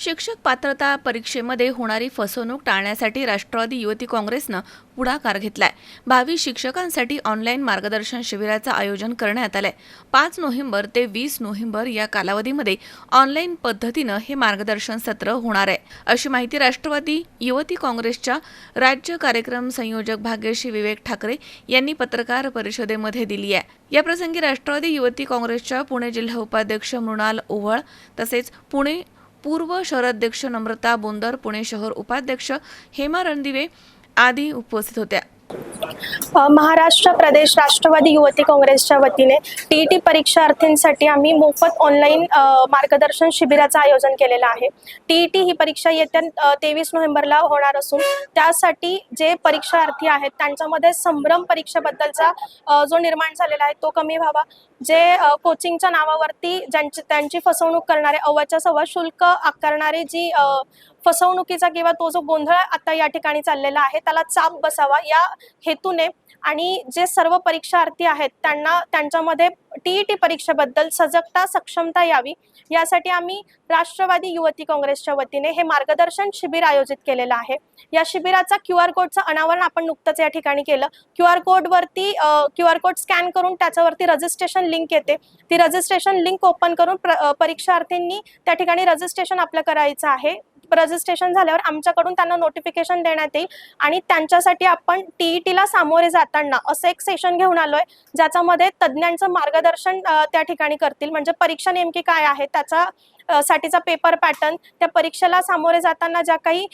शिक्षक पात्रता परीक्षेमध्ये होणारी फसवणूक टाळण्यासाठी राष्ट्रवादी युवती काँग्रेसनं पुढाकार घेतलाय. भावी शिक्षकांसाठी ऑनलाईन मार्गदर्शन शिबिराचं आयोजन करण्यात आलंय. पाच नोव्हेंबर ते वीस नोव्हेंबर या कालावधीमध्ये ऑनलाईन पद्धतीनं हे मार्गदर्शन सत्र होणार आहे. अशी माहिती राष्ट्रवादी युवती काँग्रेसच्या राज्य कार्यक्रम संयोजक भाग्यश्री विवेक ठाकरे यांनी पत्रकार परिषदेमध्ये दिली आहे. याप्रसंगी राष्ट्रवादी युवती काँग्रेसच्या पुणे जिल्हा उपाध्यक्ष मृणाल ओव्हळ तसेच पुणे पूर्व शहराध्यक्ष नम्रता बोंदर पुणे शहर उपाध्यक्ष हेमा रणदिवे आदी उपस्थित होत्या. महाराष्ट्र प्रदेश राष्ट्रवादी युवती काँग्रेसच्या वतीने टी ई टी परीक्षार्थींसाठी आम्ही मोफत ऑनलाईन मार्गदर्शन शिबिराचं आयोजन केलेलं आहे. टी ई टी ही परीक्षा येत्या तेवीस नोव्हेंबरला होणार असून त्यासाठी जे परीक्षार्थी आहेत त्यांच्यामध्ये संभ्रम परीक्षेबद्दलचा जो निर्माण झालेला आहे तो कमी व्हावा. जे कोचिंगच्या नावावरती ज्यांची त्यांची फसवणूक करणारे अव्वाच्या सव्वा शुल्क आकारणारे जी फसवणुकीचा किंवा तो जो गोंधळ आता या ठिकाणी चाललेला आहे त्याला चाप बसावा. या हेतूने आणि जे सर्व परीक्षार्थी आहेत त्यांना त्यांच्यामध्ये टी टी परीक्षेबद्दल सजगता सक्षमता यावी. यासाठी आम्ही राष्ट्रवादी युवती काँग्रेसच्या वतीने हे मार्गदर्शन शिबिर आयोजित केलेलं आहे. या शिबिराचा क्यू आर कोडचं अनावरण आपण नुकतंच या ठिकाणी केलं. क्यू आर कोडवरती क्यू आर कोड स्कॅन करून त्याच्यावरती रजिस्ट्रेशन लिंक येते. ती रजिस्ट्रेशन लिंक ओपन करून प्र- परीक्षार्थींनी त्या ठिकाणी रजिस्ट्रेशन आपलं करायचं आहे. रजिस्ट्रेशन झाल्यावर आमच्याकडून त्यांना नोटिफिकेशन देण्यात येईल आणि त्यांच्यासाठी आपण टीईटीला सामोरे जाताना असं एक सेशन घेऊन आलोय ज्याच्यामध्ये तज्ज्ञांचं मार्गदर्शन त्या ठिकाणी करतील. म्हणजे परीक्षा नेमकी काय आहे त्याचा साठीचा पेपर पॅटर्न त्या परीक्षेला सामोरे जाताना ज्या काही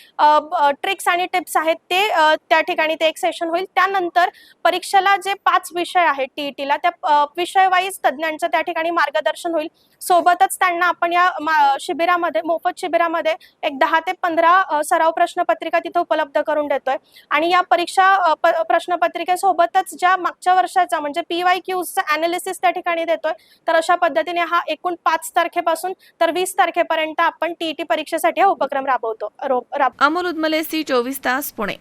ट्रिक्स आणि टिप्स आहेत ते त्या ठिकाणी ते एक सेशन होईल. त्यानंतर परीक्षेला जे पाच विषय आहेत टीईटीला त्या टीला विषय वाईज तज्ज्ञांचं त्या ठिकाणी मार्गदर्शन होईल. सोबतच त्यांना आपण या मा- शिबिरामध्ये मोफत शिबिरामध्ये एक दहा ते पंधरा सराव प्रश्नपत्रिका तिथे उपलब्ध करून देतोय. आणि या परीक्षा प- प्रश्नपत्रिकेसोबतच ज्या मागच्या वर्षाचा म्हणजे पी वाय क्यूजचा अनालिसिस त्या ठिकाणी देतोय. तर अशा पद्धतीने हा एकूण पाच तारखेपासून तर वीस तारखेपर्यंत आपण टीईटी परीक्षेसाठी हा उपक्रम राबवतो राब अमोल उदमले सी चोवीस तास पुणे.